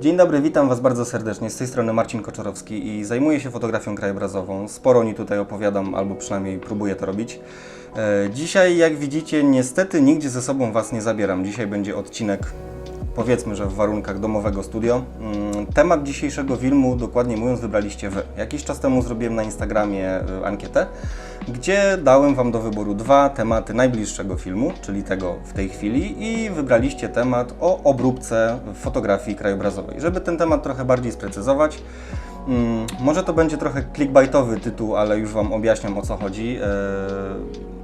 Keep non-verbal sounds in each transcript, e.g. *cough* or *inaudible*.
Dzień dobry, witam Was bardzo serdecznie. Z tej strony Marcin Koczorowski i zajmuję się fotografią krajobrazową. Sporo o niej tutaj opowiadam, albo przynajmniej próbuję to robić. E, Dzisiaj, jak widzicie, niestety nigdzie ze sobą Was nie zabieram. Dzisiaj będzie odcinek, powiedzmy, że w warunkach domowego studio. Mm, Temat dzisiejszego filmu, dokładnie mówiąc, wybraliście Wy. Jakiś czas temu zrobiłem na Instagramie e, ankietę, gdzie dałem Wam do wyboru dwa tematy najbliższego filmu, czyli tego w tej chwili, i wybraliście temat o obróbce fotografii krajobrazowej. Żeby ten temat trochę bardziej sprecyzować, mm, może to będzie trochę clickbaitowy tytuł, ale już Wam objaśniam o co chodzi. Eee,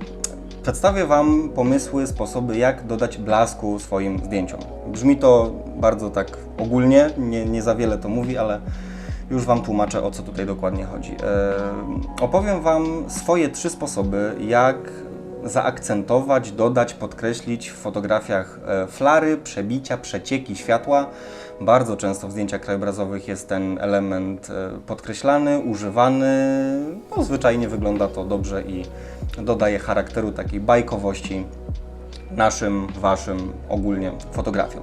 Przedstawię Wam pomysły, sposoby, jak dodać blasku swoim zdjęciom. Brzmi to bardzo tak ogólnie, nie, nie za wiele to mówi, ale już Wam tłumaczę, o co tutaj dokładnie chodzi. E, opowiem Wam swoje trzy sposoby, jak zaakcentować, dodać, podkreślić w fotografiach e, flary, przebicia, przecieki światła. Bardzo często w zdjęciach krajobrazowych jest ten element e, podkreślany, używany. No, zwyczajnie wygląda to dobrze i dodaje charakteru takiej bajkowości naszym, waszym ogólnie fotografiom.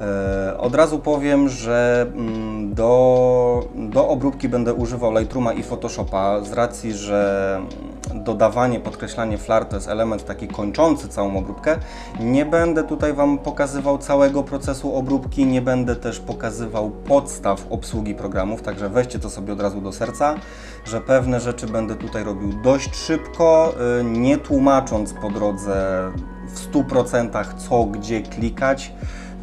E, Od razu powiem, że mm, do, do obróbki będę używał Lightrooma i Photoshopa z racji, że mm, dodawanie, podkreślanie flar to jest element taki kończący całą obróbkę. Nie będę tutaj Wam pokazywał całego procesu obróbki, nie będę też pokazywał podstaw obsługi programów, także weźcie to sobie od razu do serca, że pewne rzeczy będę tutaj robił dość szybko, y, nie tłumacząc po drodze w 100% co, gdzie klikać.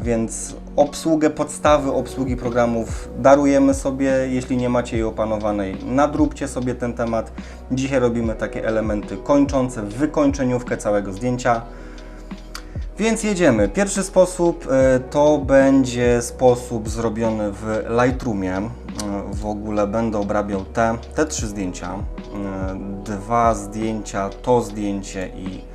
Więc obsługę, podstawy obsługi programów darujemy sobie. Jeśli nie macie jej opanowanej, nadróbcie sobie ten temat. Dzisiaj robimy takie elementy kończące, wykończeniówkę całego zdjęcia. Więc jedziemy. Pierwszy sposób e, to będzie sposób zrobiony w Lightroomie. E, W ogóle będę obrabiał te, te trzy zdjęcia. E, Dwa zdjęcia, to zdjęcie i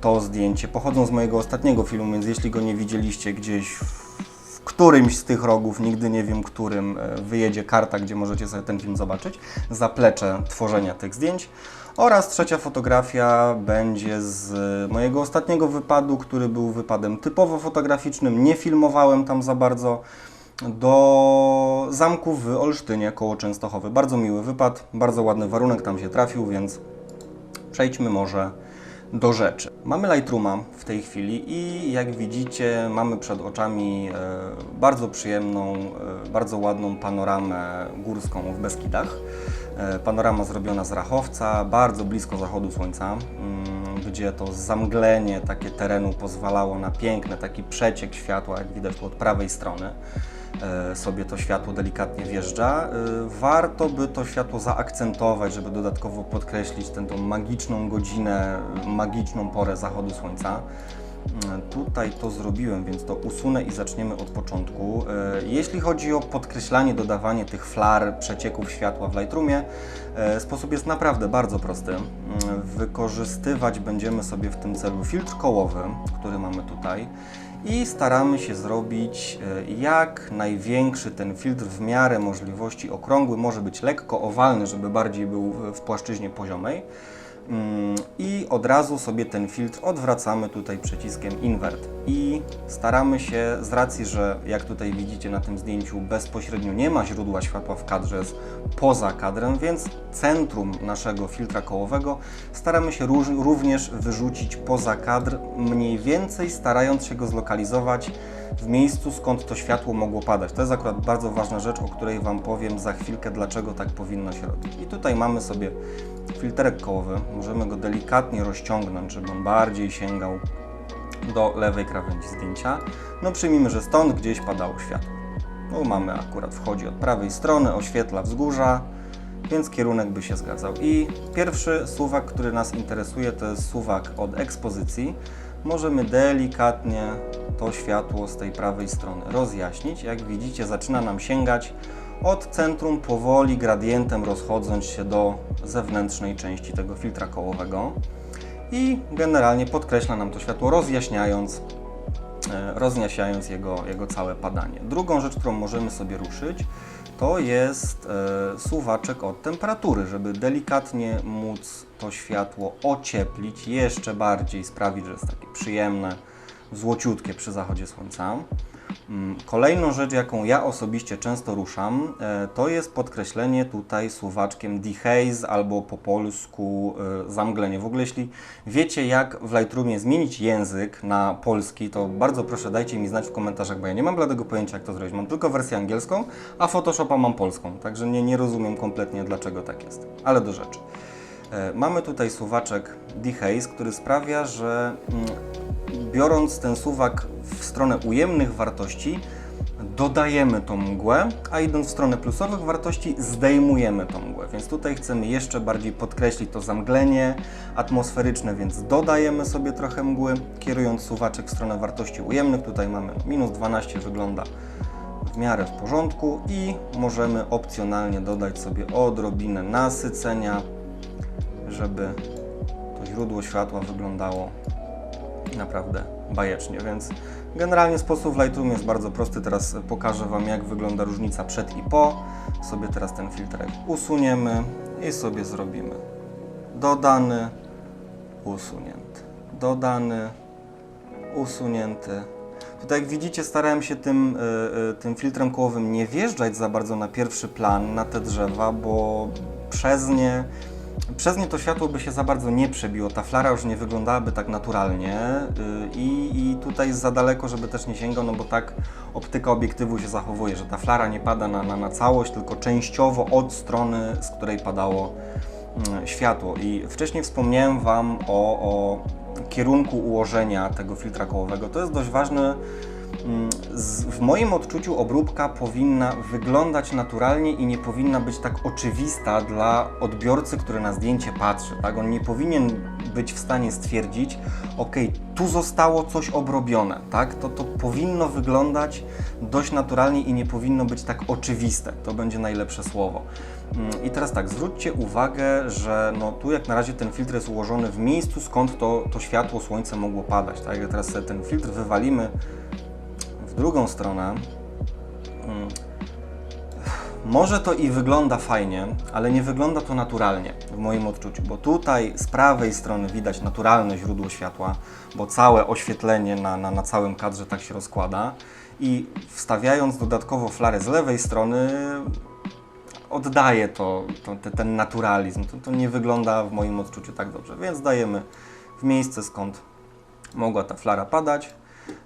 to zdjęcie pochodzą z mojego ostatniego filmu, więc jeśli go nie widzieliście gdzieś w, którymś z tych rogów, nigdy nie wiem którym, e, wyjedzie karta, gdzie możecie sobie ten film zobaczyć, zaplecze tworzenia tych zdjęć. Oraz trzecia fotografia będzie z mojego ostatniego wypadu, który był wypadem typowo fotograficznym, nie filmowałem tam za bardzo, do zamku w Olsztynie koło Częstochowy. Bardzo miły wypad, bardzo ładny warunek tam się trafił, więc przejdźmy może do rzeczy. Mamy Lightrooma w tej chwili i jak widzicie mamy przed oczami e, bardzo przyjemną, e, bardzo ładną panoramę górską w Beskidach. E, panorama zrobiona z rachowca, bardzo blisko zachodu słońca, mm, gdzie to zamglenie takie terenu pozwalało na piękny taki przeciek światła, jak widać od prawej strony sobie to światło delikatnie wjeżdża. E, Warto by to światło zaakcentować, żeby dodatkowo podkreślić tę tą magiczną godzinę, magiczną porę zachodu słońca. E, Tutaj to zrobiłem, więc to usunę i zaczniemy od początku. E, Jeśli chodzi o podkreślanie, dodawanie tych flar, przecieków światła w Lightroomie, e, sposób jest naprawdę bardzo prosty. Wykorzystywać będziemy sobie w tym celu filtr kołowy, który mamy tutaj i staramy się zrobić e, jak największy ten filtr w miarę możliwości okrągły, może być lekko owalny, żeby bardziej był w- w płaszczyźnie poziomej. Mm, I od razu sobie ten filtr odwracamy tutaj przyciskiem invert. I staramy się z racji, że jak tutaj widzicie na tym zdjęciu bezpośrednio nie ma źródła światła w kadrze, jest poza kadrem, więc centrum naszego filtra kołowego staramy się również wyrzucić poza kadr, mniej więcej starając się go zlokalizować w miejscu, skąd to światło mogło padać. To jest akurat bardzo ważna rzecz, o której Wam powiem za chwilkę, dlaczego tak powinno się robić. I tutaj mamy sobie filterek kołowy. Możemy go delikatnie rozciągnąć, żeby on bardziej sięgał do lewej krawędzi zdjęcia. No przyjmijmy, że stąd gdzieś padało światło. No mamy akurat, wchodzi od prawej strony, oświetla wzgórza, więc kierunek by się zgadzał. I pierwszy suwak, który nas interesuje, to jest suwak od ekspozycji. Możemy delikatnie to światło z tej prawej strony rozjaśnić. Jak widzicie, zaczyna nam sięgać od centrum, powoli gradientem rozchodząc się do zewnętrznej części tego filtra kołowego. I generalnie podkreśla nam to światło, rozjaśniając e, rozjaśniając jego, jego całe padanie. Drugą rzecz, którą możemy sobie ruszyć, to jest e, suwaczek od temperatury, żeby delikatnie móc to światło ocieplić, jeszcze bardziej sprawić, że jest takie przyjemne, złociutkie przy zachodzie słońca. Mm, Kolejną rzecz, jaką ja osobiście często ruszam, e, to jest podkreślenie tutaj suwaczkiem dehaze albo po polsku e, zamglenie. W ogóle jeśli wiecie jak w Lightroomie zmienić język na polski, to bardzo proszę dajcie mi znać w komentarzach, bo ja nie mam bladego pojęcia jak to zrobić. Mam tylko wersję angielską, a Photoshopa mam polską, także nie, nie rozumiem kompletnie dlaczego tak jest. Ale do rzeczy. E, Mamy tutaj suwaczek dehaze, który sprawia, że mm, biorąc ten suwak w stronę ujemnych wartości, dodajemy tą mgłę, a idąc w stronę plusowych wartości, zdejmujemy tą mgłę. Więc tutaj chcemy jeszcze bardziej podkreślić to zamglenie atmosferyczne, więc dodajemy sobie trochę mgły, kierując suwaczek w stronę wartości ujemnych. Tutaj mamy minus 12, wygląda w miarę w porządku i możemy opcjonalnie dodać sobie odrobinę nasycenia, żeby to źródło światła wyglądało naprawdę bajecznie, więc generalnie sposób w Lightroom jest bardzo prosty. Teraz pokażę Wam, jak wygląda różnica przed i po. Sobie teraz ten filtrek usuniemy i sobie zrobimy dodany, usunięty, dodany, usunięty. Tutaj jak widzicie starałem się tym, y, y, tym filtrem kołowym nie wjeżdżać za bardzo na pierwszy plan, na te drzewa, bo przez nie przez nie to światło by się za bardzo nie przebiło, ta flara już nie wyglądałaby tak naturalnie yy, i, i tutaj za daleko, żeby też nie sięgał, no bo tak optyka obiektywu się zachowuje, że ta flara nie pada na, na, na całość, tylko częściowo od strony, z której padało mm, światło. I wcześniej wspomniałem Wam o, o kierunku ułożenia tego filtra kołowego. To jest dość ważne z, w moim odczuciu obróbka powinna wyglądać naturalnie i nie powinna być tak oczywista dla odbiorcy, który na zdjęcie patrzy. Tak? On nie powinien być w stanie stwierdzić, ok, tu zostało coś obrobione. Tak? To, to powinno wyglądać dość naturalnie i nie powinno być tak oczywiste. To będzie najlepsze słowo. Mm, I teraz tak, zwróćcie uwagę, że no, tu jak na razie ten filtr jest ułożony w miejscu, skąd to, to światło, słońce mogło padać. Tak? Jak teraz ten filtr wywalimy drugą stronę, mm, może to i wygląda fajnie, ale nie wygląda to naturalnie w moim odczuciu, bo tutaj z prawej strony widać naturalne źródło światła, bo całe oświetlenie na, na, na całym kadrze tak się rozkłada i wstawiając dodatkowo flarę z lewej strony oddaje to, to te- ten naturalizm. To, to nie wygląda w moim odczuciu tak dobrze, więc dajemy w miejsce skąd mogła ta flara padać.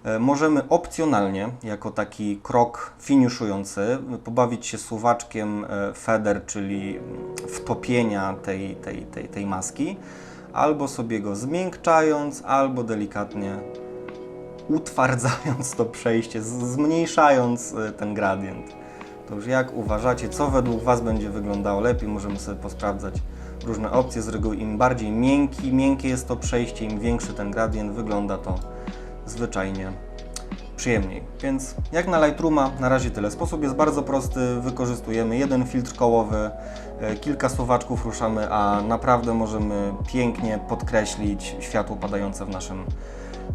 E, Możemy opcjonalnie, jako taki krok finiszujący, pobawić się suwaczkiem e, feder, czyli wtopienia tej, tej, tej, tej maski, albo sobie go zmiękczając, albo delikatnie utwardzając to przejście, zmniejszając e, ten gradient. To już jak uważacie, co według Was będzie wyglądało lepiej, możemy sobie posprawdzać różne opcje. Z reguły im bardziej miękki, miękkie jest to przejście, im większy ten gradient, wygląda to zwyczajnie przyjemniej. Więc jak na Lightrooma na razie tyle. Sposób jest bardzo prosty, wykorzystujemy jeden filtr kołowy, e, kilka suwaczków ruszamy, a naprawdę możemy pięknie podkreślić światło padające w naszym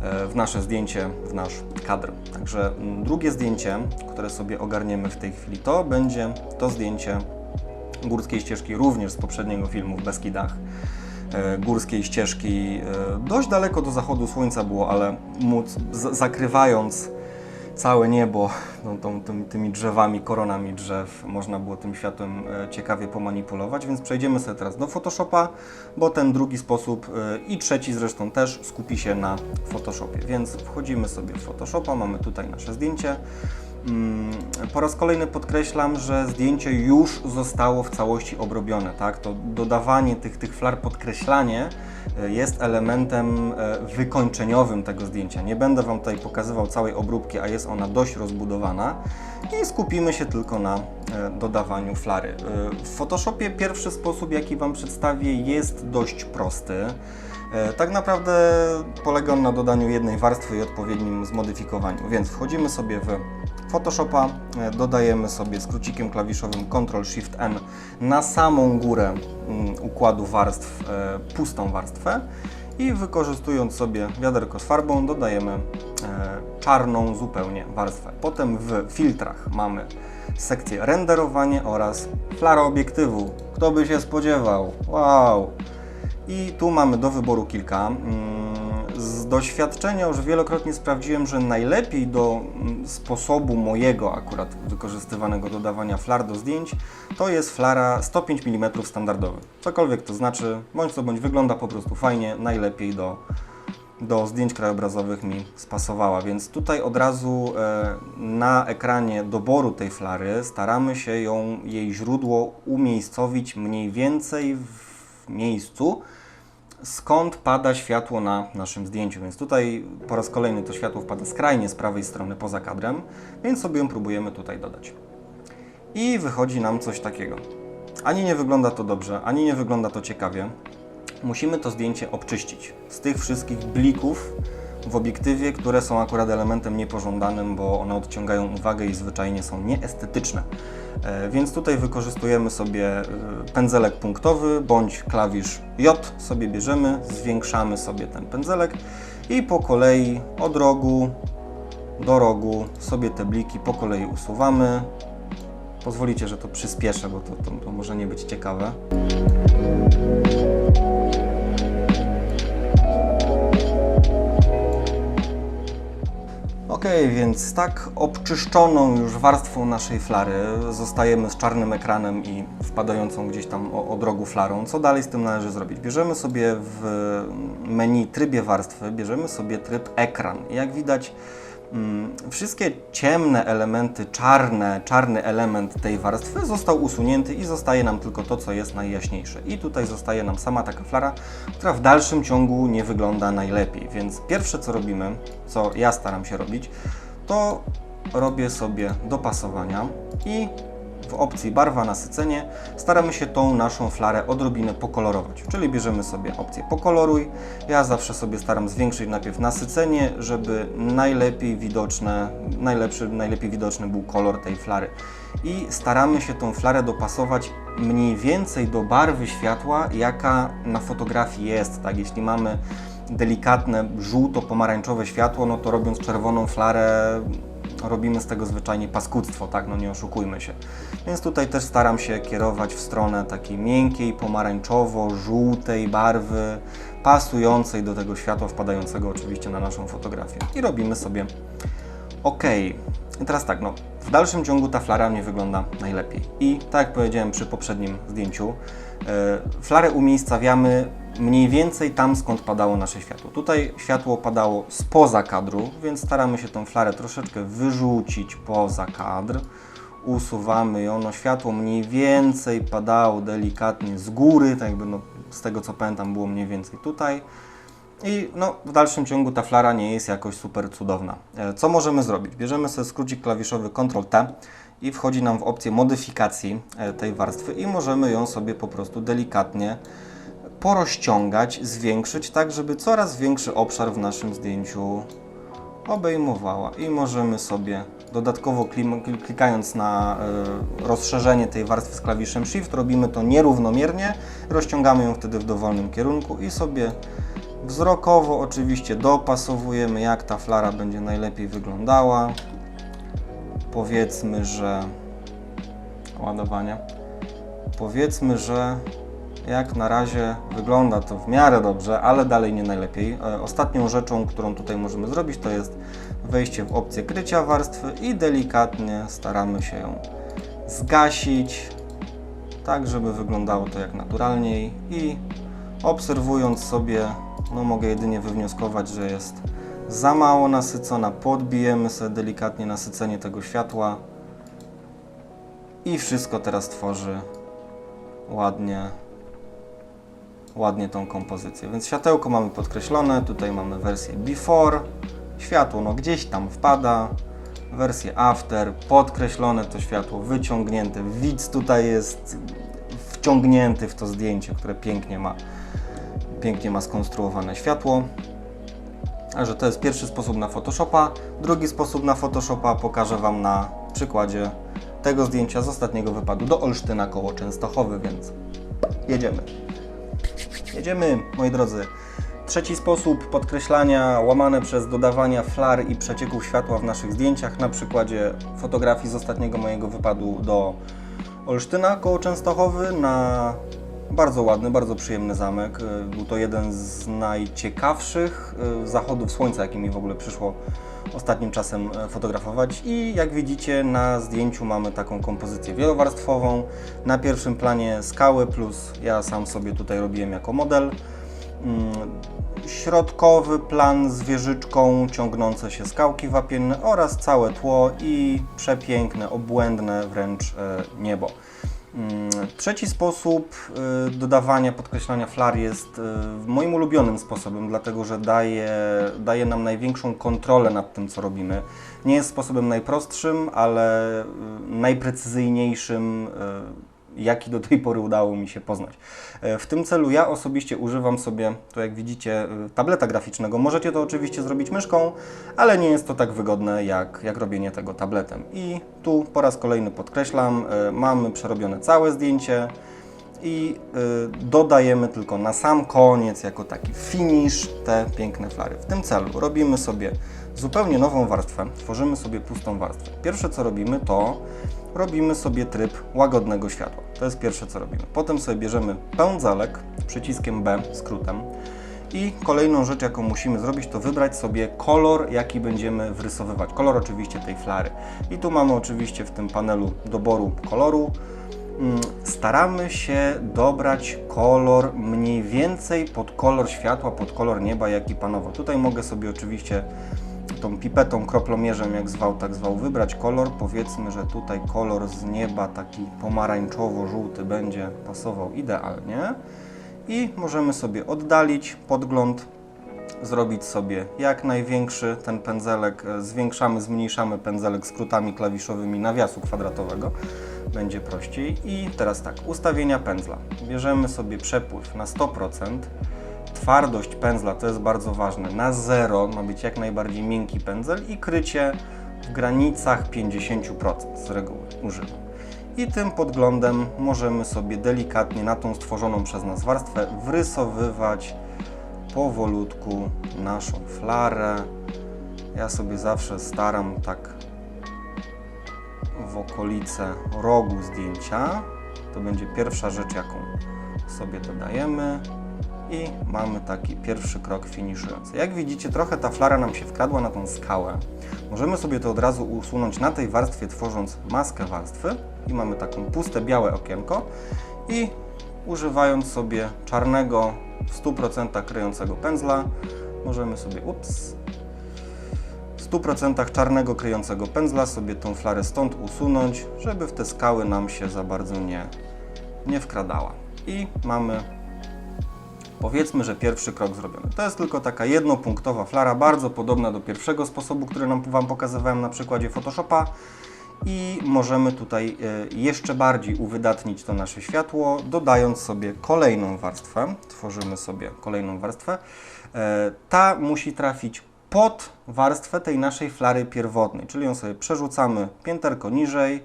e, w nasze zdjęcie, w nasz kadr. Także drugie zdjęcie, które sobie ogarniemy w tej chwili, to będzie to zdjęcie górskiej ścieżki również z poprzedniego filmu w Beskidach. E, Górskiej ścieżki. E, dość daleko do zachodu słońca było, ale móc zakrywając całe niebo tą, tą, tym, tymi drzewami, koronami drzew, można było tym światłem e, ciekawie pomanipulować, więc przejdziemy sobie teraz do Photoshopa, bo ten drugi sposób i trzeci zresztą też skupi się na Photoshopie, więc wchodzimy sobie w Photoshopa, mamy tutaj nasze zdjęcie. Mm, Po raz kolejny podkreślam, że zdjęcie już zostało w całości obrobione, tak? To dodawanie tych, tych flar, podkreślanie e, jest elementem e, wykończeniowym tego zdjęcia. Nie będę Wam tutaj pokazywał całej obróbki, a jest ona dość rozbudowana i skupimy się tylko na e, dodawaniu flary. W Photoshopie pierwszy sposób, jaki Wam przedstawię, jest dość prosty. Tak naprawdę polega on na dodaniu jednej warstwy i odpowiednim zmodyfikowaniu. Więc wchodzimy sobie w Photoshopa, e, dodajemy sobie skrócikiem klawiszowym Ctrl-Shift-N na samą górę mm, układu warstw e, pustą warstwę i wykorzystując sobie wiaderko z farbą dodajemy e, czarną zupełnie warstwę. Potem w filtrach mamy sekcję renderowanie oraz flara obiektywu. Kto by się spodziewał? Wow! I tu mamy do wyboru kilka. Z doświadczenia już wielokrotnie sprawdziłem, że najlepiej do mm, sposobu mojego akurat wykorzystywanego do dawania flar do zdjęć to jest flara 105 mm standardowy. Cokolwiek to znaczy, bądź co bądź wygląda po prostu fajnie, najlepiej do, do zdjęć krajobrazowych mi spasowała, więc tutaj od razu e, na ekranie doboru tej flary staramy się ją, jej źródło umiejscowić mniej więcej w miejscu, skąd pada światło na naszym zdjęciu. Więc tutaj po raz kolejny to światło wpada skrajnie z prawej strony poza kadrem, więc sobie ją próbujemy tutaj dodać. I wychodzi nam coś takiego. Ani nie wygląda to dobrze, ani nie wygląda to ciekawie. Musimy to zdjęcie obczyścić z tych wszystkich blików w obiektywie, które są akurat elementem niepożądanym, bo one odciągają uwagę i zwyczajnie są nieestetyczne. E, Więc tutaj wykorzystujemy sobie e, pędzelek punktowy bądź klawisz J sobie bierzemy, zwiększamy sobie ten pędzelek i po kolei od rogu do rogu sobie te bliki po kolei usuwamy. Pozwolicie, że to przyspieszę, bo to, to, to może nie być ciekawe. Ok, więc tak obczyszczoną już warstwą naszej flary zostajemy z czarnym ekranem i wpadającą gdzieś tam o- od rogu flarą. Co dalej z tym należy zrobić? Bierzemy sobie w menu trybie warstwy, bierzemy sobie tryb ekran. Jak widać, wszystkie ciemne elementy, czarne, czarny element tej warstwy został usunięty i zostaje nam tylko to, co jest najjaśniejsze. I tutaj zostaje nam sama taka flara, która w dalszym ciągu nie wygląda najlepiej. Więc pierwsze, co robimy, co ja staram się robić, to robię sobie dopasowania i w opcji barwa nasycenie staramy się tą naszą flarę odrobinę pokolorować. Czyli bierzemy sobie opcję pokoloruj. Ja zawsze sobie staram zwiększyć najpierw nasycenie, żeby najlepiej widoczne, najlepszy, najlepiej widoczny był kolor tej flary. I staramy się tą flarę dopasować mniej więcej do barwy światła, jaka na fotografii jest. Tak, jeśli mamy delikatne żółto-pomarańczowe światło, no to robiąc czerwoną flarę robimy z tego zwyczajnie paskudztwo, tak, no nie oszukujmy się. Więc tutaj też staram się kierować w stronę takiej miękkiej, pomarańczowo-żółtej barwy, pasującej do tego światła wpadającego oczywiście na naszą fotografię. I robimy sobie OK. I teraz tak, no, w dalszym ciągu ta flara nie wygląda najlepiej. I tak jak powiedziałem przy poprzednim zdjęciu, flarę umiejscawiamy mniej więcej tam, skąd padało nasze światło. Tutaj światło padało spoza kadru, więc staramy się tą flarę troszeczkę wyrzucić poza kadr. Usuwamy ją, no światło mniej więcej padało delikatnie z góry, tak jakby no, z tego co pamiętam było mniej więcej tutaj. I no, w dalszym ciągu ta flara nie jest jakoś super cudowna. E, Co możemy zrobić? Bierzemy sobie skrócik klawiszowy Ctrl-T i wchodzi nam w opcję modyfikacji e, tej warstwy i możemy ją sobie po prostu delikatnie porozciągać, zwiększyć, tak żeby coraz większy obszar w naszym zdjęciu obejmowała. I możemy sobie dodatkowo klikając na e, rozszerzenie tej warstwy z klawiszem Shift, robimy to nierównomiernie, rozciągamy ją wtedy w dowolnym kierunku i sobie wzrokowo oczywiście dopasowujemy jak ta flara będzie najlepiej wyglądała. Powiedzmy, że ładowanie. Powiedzmy, że jak na razie wygląda to w miarę dobrze, ale dalej nie najlepiej. E, Ostatnią rzeczą, którą tutaj możemy zrobić, to jest wejście w opcję krycia warstwy i delikatnie staramy się ją zgasić, tak żeby wyglądało to jak naturalniej i obserwując sobie, no mogę jedynie wywnioskować, że jest za mało nasycona. Podbijemy sobie delikatnie nasycenie tego światła i wszystko teraz tworzy ładnie ładnie tą kompozycję. Więc światełko mamy podkreślone, tutaj mamy wersję before, światło no gdzieś tam wpada, wersję after, podkreślone to światło, wyciągnięte, widz tutaj jest wciągnięty w to zdjęcie, które pięknie ma, pięknie ma skonstruowane światło. Także to jest pierwszy sposób na Photoshopa. Drugi sposób na Photoshopa pokażę Wam na przykładzie tego zdjęcia z ostatniego wypadu do Olsztyna koło Częstochowy, więc jedziemy. Jedziemy, moi drodzy. Trzeci sposób podkreślania łamane przez dodawania flar i przecieków światła w naszych zdjęciach na przykładzie fotografii z ostatniego mojego wypadu do Olsztyna koło Częstochowy na Bardzo ładny, bardzo przyjemny zamek. E, Był to jeden z najciekawszych e, zachodów słońca, jaki mi w ogóle przyszło ostatnim czasem e, fotografować. I jak widzicie na zdjęciu mamy taką kompozycję wielowarstwową. Na pierwszym planie skały plus ja sam sobie tutaj robiłem jako model. Mm, Środkowy plan z wieżyczką, ciągnące się skałki wapienne oraz całe tło i przepiękne, obłędne wręcz niebo. Mm, Trzeci sposób y, dodawania, podkreślania flar jest y, moim ulubionym sposobem, dlatego że daje, daje nam największą kontrolę nad tym, co robimy. Nie jest sposobem najprostszym, ale y, najprecyzyjniejszym, jaki do tej pory udało mi się poznać. E, W tym celu ja osobiście używam sobie, to jak widzicie, y, tableta graficznego. Możecie to oczywiście zrobić myszką, ale nie jest to tak wygodne jak, jak robienie tego tabletem. I tu po raz kolejny podkreślam, e, mamy przerobione całe zdjęcie i dodajemy tylko na sam koniec, jako taki finish, te piękne flary. W tym celu robimy sobie zupełnie nową warstwę, tworzymy sobie pustą warstwę. Pierwsze co robimy to robimy sobie tryb łagodnego światła. To jest pierwsze co robimy. Potem sobie bierzemy pędzelek przyciskiem B, skrótem. I kolejną rzecz, jaką musimy zrobić, to wybrać sobie kolor, jaki będziemy wrysowywać. Kolor oczywiście tej flary. I tu mamy oczywiście w tym panelu doboru koloru. Mm, Staramy się dobrać kolor mniej więcej pod kolor światła, pod kolor nieba, jaki panował. Tutaj mogę sobie oczywiście tą pipetą, kroplomierzem, jak zwał, tak zwał, wybrać kolor. Powiedzmy, że tutaj kolor z nieba taki pomarańczowo-żółty będzie pasował idealnie. I możemy sobie oddalić podgląd, zrobić sobie jak największy ten pędzelek, e, zwiększamy, zmniejszamy pędzelek skrótami klawiszowymi nawiasu kwadratowego, będzie prościej. I teraz tak, ustawienia pędzla. Bierzemy sobie przepływ na 100%, twardość pędzla to jest bardzo ważne, na 0 ma być jak najbardziej miękki pędzel i krycie w granicach 50% z reguły używam. I tym podglądem możemy sobie delikatnie na tą stworzoną przez nas warstwę wrysowywać powolutku naszą flarę. Ja sobie zawsze staram tak w okolice rogu zdjęcia. To będzie pierwsza rzecz, jaką sobie dodajemy. I mamy taki pierwszy krok finiszujący. Jak widzicie, trochę ta flara nam się wkradła na tą skałę. Możemy sobie to od razu usunąć na tej warstwie, tworząc maskę warstwy. I mamy taką puste, białe okienko. I używając sobie czarnego, w 100% kryjącego pędzla, możemy sobie, ups, w 100% czarnego kryjącego pędzla sobie tą flarę stąd usunąć, żeby w te skały nam się za bardzo nie, nie wkradała. I mamy Powiedzmy, że pierwszy krok zrobiony. To jest tylko taka jednopunktowa flara, bardzo podobna do pierwszego sposobu, który nam, Wam pokazywałem na przykładzie Photoshopa. I możemy tutaj e, jeszcze bardziej uwydatnić to nasze światło, dodając sobie kolejną warstwę. Tworzymy sobie kolejną warstwę. E, Ta musi trafić pod warstwę tej naszej flary pierwotnej, czyli ją sobie przerzucamy pięterko niżej.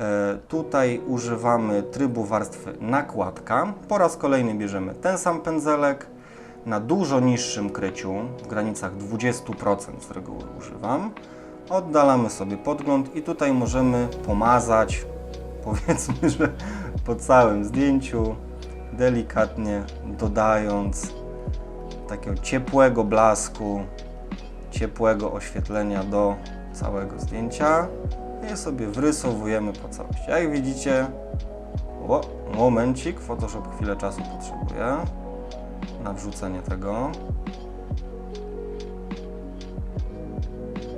E, Tutaj używamy trybu warstwy nakładka. Po raz kolejny bierzemy ten sam pędzelek na dużo niższym kryciu, w granicach 20% z reguły używam. Oddalamy sobie podgląd i tutaj możemy pomazać, *laughs* powiedzmy, że po całym zdjęciu, delikatnie dodając takiego ciepłego blasku, ciepłego oświetlenia do całego zdjęcia i sobie wrysowujemy po całości. Jak widzicie, o, momencik, Photoshop chwilę czasu potrzebuje na wrzucenie tego.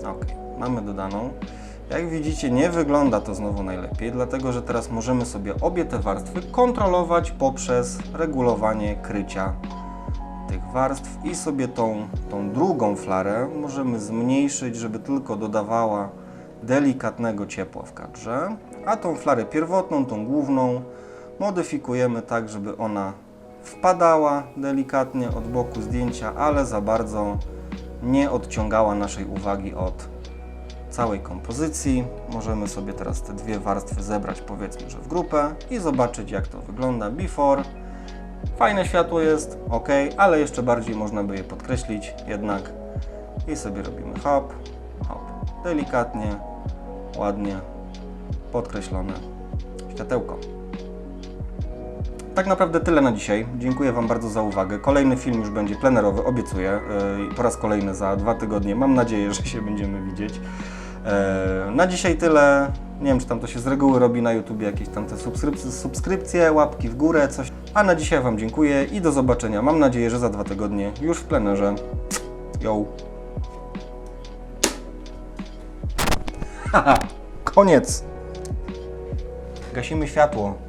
Ok, mamy dodaną. Jak widzicie, nie wygląda to znowu najlepiej, dlatego że teraz możemy sobie obie te warstwy kontrolować poprzez regulowanie krycia tych warstw i sobie tą, tą drugą flarę możemy zmniejszyć, żeby tylko dodawała delikatnego ciepła w kadrze, a tą flarę pierwotną, tą główną modyfikujemy tak, żeby ona wpadała delikatnie od boku zdjęcia, ale za bardzo nie odciągała naszej uwagi od całej kompozycji. Możemy sobie teraz te dwie warstwy zebrać powiedzmy, że w grupę i zobaczyć jak to wygląda before. Fajne światło jest, ok, ale jeszcze bardziej można by je podkreślić jednak i sobie robimy hop, hop, delikatnie, ładnie podkreślone światełko. tak naprawdę tyle na dzisiaj. Dziękuję Wam bardzo za uwagę. Kolejny film już będzie plenerowy, obiecuję. Yy, po raz kolejny za dwa tygodnie. Mam nadzieję, *laughs* że się będziemy widzieć. Yy, na dzisiaj tyle. Nie wiem, czy tam to się z reguły robi na YouTube, jakieś tam te subskrypcje, subskrypcje, łapki w górę, coś. A na dzisiaj Wam dziękuję i do zobaczenia. Mam nadzieję, że za dwa tygodnie już w plenerze. Yo! *laughs* koniec! Gasimy światło.